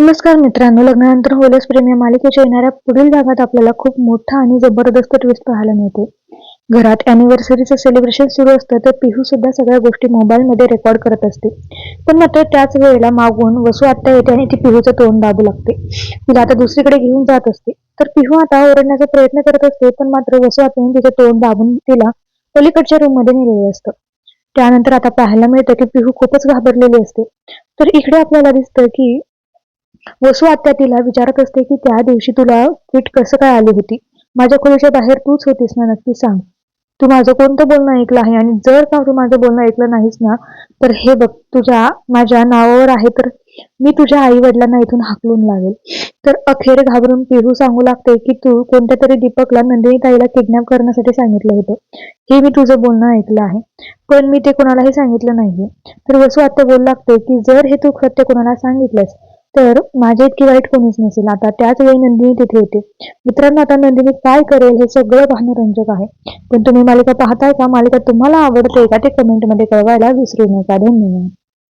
नमस्कार मित्रांनो लग्नानंतर होलस प्रेम या मालिकेच्या येणाऱ्या पुढील भागात आपल्याला खूप मोठा आणि जबरदस्त ट्विस्ट पाहायला मिळते. घरात अॅनिव्हर्सरीचं सेलिब्रेशन सुरू असतं तर पिहू सुद्धा सगळ्या गोष्टी मोबाईलमध्ये रेकॉर्ड करत असते. पण मात्र त्याच वेळेला मागून वसू आत्ता येते आणि ती पिहूचं तोंड दाबू लागते. तिला आता दुसरीकडे घेऊन जात असते. तर पिहू आता ओरडण्याचा प्रयत्न करत असते पण मात्र वसू आत्याने तिचं तोंड दाबून तिला पलीकडच्या रूममध्ये नेलेलं असतं. त्यानंतर आता पाहायला मिळतं की पिहू खूपच घाबरलेली असते. तर इकडे आपल्याला दिसतं की वसू आत्या तिला विचारत असते की त्या दिवशी तुला फिट कसं काय आली होती? माझ्या खोलीच्या बाहेर तूच होतीस ना नक्की सांग. तू माझं कोणतं बोलणं ऐकलं आहे? आणि जर का तू माझं बोलणं ऐकलं नाहीस ना तर हे बघ तुझ्या माझ्या नावावर आहे तर मी तुझ्या आई वडिलांना इथून हाकलून लावेल. तर अखेर घाबरून पिरू सांगू लागते की तू कोणत्या तरी दीपकला नंदिनी ताईला किडनॅप करण्यासाठी सांगितलं होतं. हे मी तुझं बोलणं ऐकलं आहे. पण मी ते कोणालाही सांगितलं नाहीये. तर वसू आता बोलू लागते की जर हे तू सत्य कोणाला सांगितलंस तर माझ्या इतकी वाईट कोणीच नसेल. आता त्याच वेळी नंदिनी तिथे येते. मित्रांनो आता नंदिनी काय करेल हे सगळं पाहणं रंजक आहे. पण तुम्ही मालिका पाहताय का? मालिका तुम्हाला आवडते का? ते कमेंटमध्ये कळवायला विसरू नका. धन्यवाद.